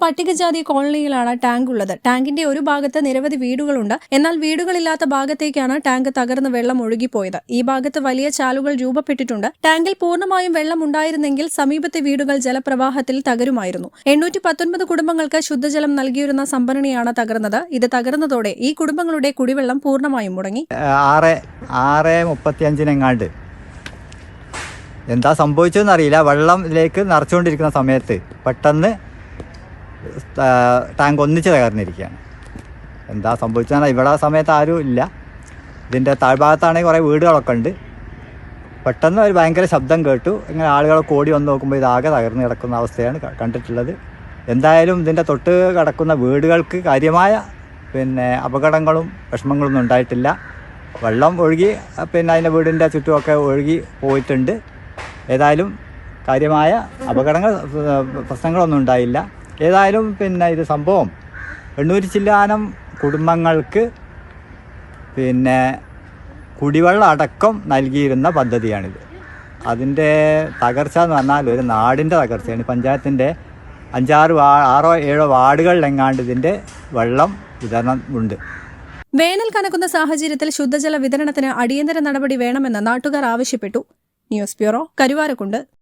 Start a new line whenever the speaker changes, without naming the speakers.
പട്ടികജാതി കോളനിയിലാണ് ടാങ്ക് ഉള്ളത്. ടാങ്കിന്റെ ഒരു ഭാഗത്ത് നിരവധി വീടുകളുണ്ട്. എന്നാൽ വീടുകളില്ലാത്ത ഭാഗത്തേക്കാണ് ടാങ്ക് തകർന്ന് വെള്ളം ഒഴുകിപ്പോയത്. ഈ ഭാഗത്ത് വലിയ ചാലുകൾ രൂപപ്പെട്ടിട്ടുണ്ട്. ടാങ്കിൽ പൂർണമായും വെള്ളം ഉണ്ടായിരുന്നെങ്കിൽ സമീപത്തെ വീടുകൾ ജലപ്രവാഹത്തിൽ തകരുമായിരുന്നു. എണ്ണൂറ്റി പത്തൊൻപത് കുടുംബങ്ങൾക്ക് ശുദ്ധജലം നൽകിയിരുന്ന സംഭരണിയാണ് തകർന്നത്. ഇത് തകർന്നതോടെ ഈ കുടുംബങ്ങളുടെ കുടിവെള്ളം പൂർണമായും മുടങ്ങി.
ആറ് ആറ് മുപ്പത്തിയഞ്ചിനെങ്ങാണ്ട്. എന്താ സംഭവിച്ചതെന്ന് അറിയില്ല വെള്ളം ഇതിലേക്ക് നിറച്ചുകൊണ്ടിരിക്കുന്ന സമയത്ത് പെട്ടെന്ന് ടാങ്ക് ഒന്നിച്ച് തകർന്നിരിക്കുകയാണ്. എന്താ സംഭവിച്ചാൽ ഇവിടെ സമയത്ത് ആരും ഇല്ല. ഇതിന്റെ താഴ്ഭാഗത്താണെങ്കിൽ കുറേ വീടുകളൊക്കെ ഉണ്ട്. പെട്ടെന്ന് ഒരു ഭയങ്കര ശബ്ദം കേട്ടു. ഇങ്ങനെ ആളുകളൊക്കെ ഓടി വന്ന് നോക്കുമ്പോൾ ഇതാകെ തകർന്ന് കിടക്കുന്ന അവസ്ഥയാണ് കണ്ടിട്ടുള്ളത്. എന്തായാലും ഇതിന്റെ തൊട്ട് കിടക്കുന്ന വീടുകൾക്ക് കാര്യമായ പിന്നെ അപകടങ്ങളും വിഷമങ്ങളൊന്നും ഉണ്ടായിട്ടില്ല. വെള്ളം ഒഴുകി പിന്നെ അതിന്റെ വീടിന്റെ ചുറ്റുമൊക്കെ ഒഴുകി പോയിട്ടുണ്ട്. ഏതായാലും കാര്യമായ അപകടങ്ങൾ പ്രശ്നങ്ങളൊന്നും ഉണ്ടായില്ല. ഏതായാലും പിന്നെ ഇത് സംഭവം. എണ്ണൂറ്റി ചില്ലാനം കുടുംബങ്ങൾക്ക് പിന്നെ കുടിവെള്ളം അടക്കം നൽകിയിരുന്ന പദ്ധതിയാണിത്. അതിന്റെ തകർച്ച എന്ന് പറഞ്ഞാൽ ഒരു നാടിന്റെ തകർച്ചയാണ്. പഞ്ചായത്തിന്റെ അഞ്ചാറ് ആറോ ഏഴോ വാർഡുകളിലെങ്ങാണ്ട് ഇതിന്റെ വെള്ളം വിതരണം ഉണ്ട്.
വേനൽ കനക്കുന്ന സാഹചര്യത്തിൽ ശുദ്ധജല വിതരണത്തിന് അടിയന്തര നടപടി വേണമെന്ന് നാട്ടുകാർ ആവശ്യപ്പെട്ടു. News bureau Karuvarakundu.